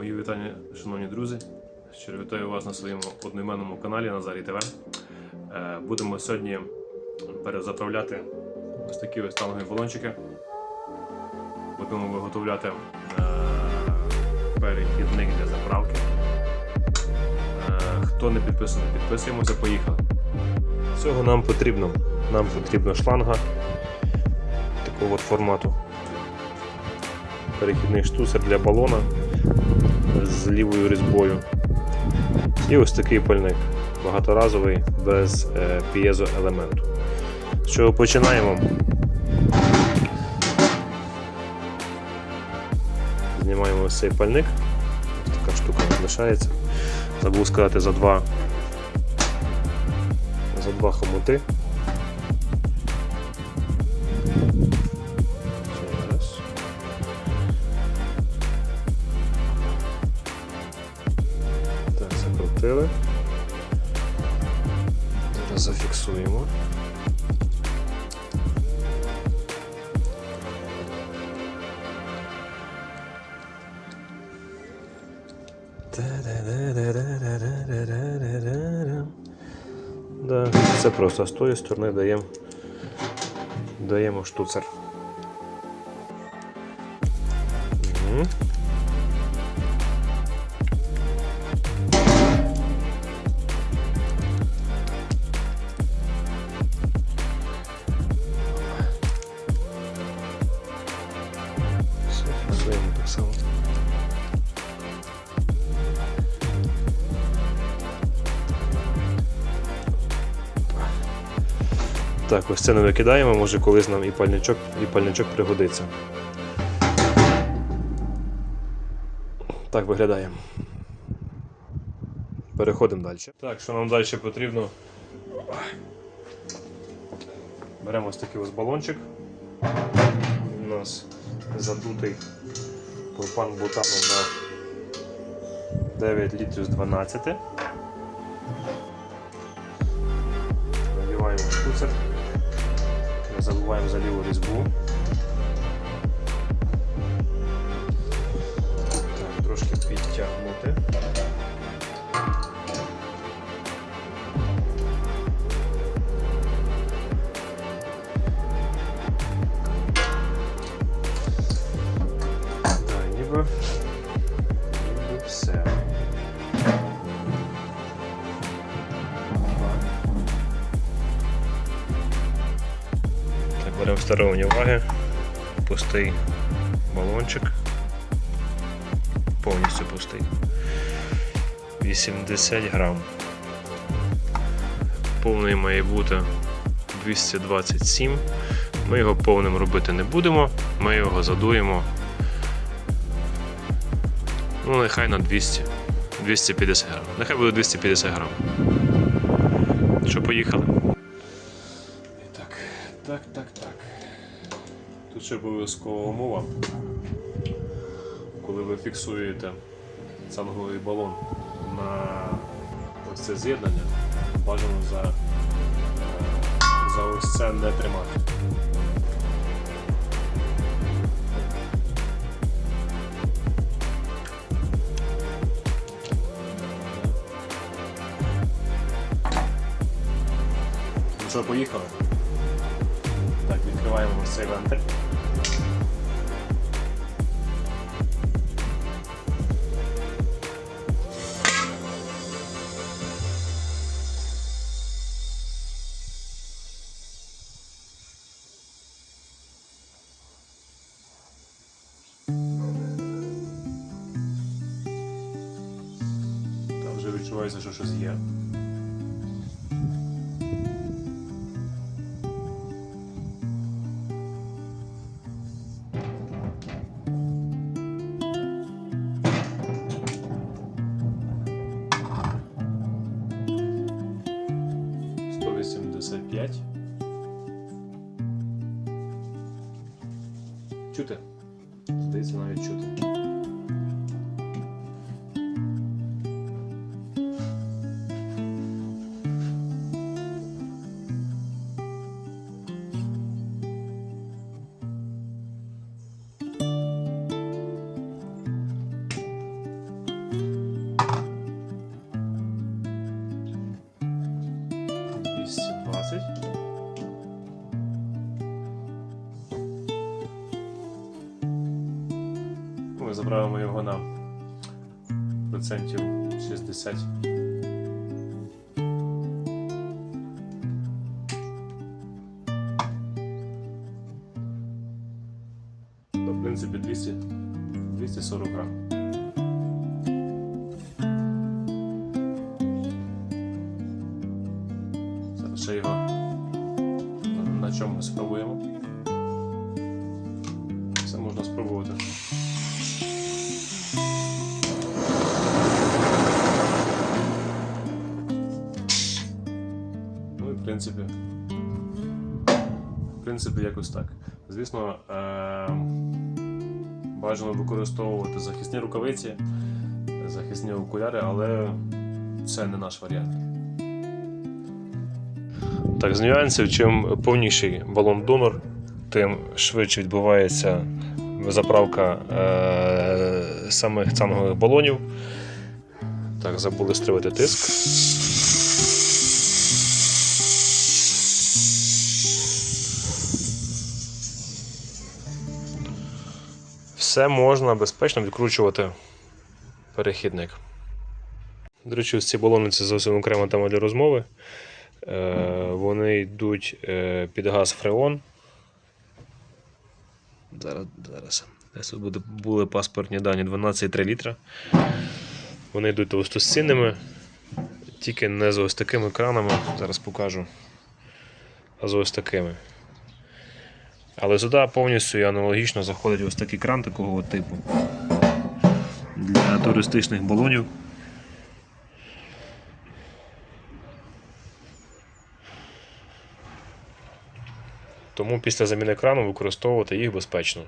Мої вітання, шановні друзі. Щиро вітаю вас на своєму одноіменному каналі Назарій ТВ. Е, Будемо сьогодні перезаправляти ось такі ось тангові балончики. Будемо виготовляти е, перехідник для заправки. Е, Хто не підписаний, підписуємося, поїхали. Цього нам потрібно. Нам потрібна шланга такого формату. Перехідний штуцер для балона з лівою різьбою. І ось такий пальник багаторазовий без е, п'єзоелементу. З починаємо? Знімаємо ось цей пальник. Ось така штука лишається. Забув сказати за два, за два хомути. Зафіксуємо. Да, це просто з тої сторони даємо даємо штуцер. Мгм. Так, ось це не викидаємо, може колись нам і пальничок, і пальничок пригодиться. Так виглядає. Переходимо далі. Так, що нам далі потрібно? Беремо ось такий ось балончик. У нас задутий пропан бутаном на 9 літрів з 12. Надіваємо штуцер. Не забуваємо за ліву різьбу. Так, трошки підтягнути. Так, ніби, ніби Встановлення уваги. Пустий балончик. Повністю пустий. 80 грам. Повний має бути 227. Ми його повним робити не будемо, ми його задуємо. Ну, нехай на 200. 250 грам. Нехай буде 250 грам. Що, поїхали? Так, так, так, так. Тут ще обов'язкова умова. Коли ви фіксуєте цанговий балон на ось це з'єднання, бажано за, за ось це не тримати. Ну що, поїхали? Ось цей вентиль. Там вже відчувається, що щось є. 5. Чути. Здається, навіть чути. Ми заправимо його на процентів 60. То, в принципі, 200, 240 грам. Ще його на- чомусь спробуємо. Все можна спробувати. Принципі. В принципі, якось так. Звісно, е- бажано використовувати захисні рукавиці, захисні окуляри, але це не наш варіант. Так, з нюансів, чим повніший балон-донор, тим швидше відбувається заправка е- самих цангових балонів. Так, забули стривати тиск. Все можна безпечно відкручувати перехідник. До речі, ось ці балони це зовсім окрема тема для розмови. Е, вони йдуть е, під газ фреон. Зараз, зараз. Десь тут буде, були паспортні дані 12,3 літра. Вони йдуть товстостінними, тільки не з ось такими кранами, зараз покажу, а з ось такими. Але сюди повністю і аналогічно заходить ось такий кран такого типу для туристичних балонів. Тому після заміни крану використовувати їх безпечно.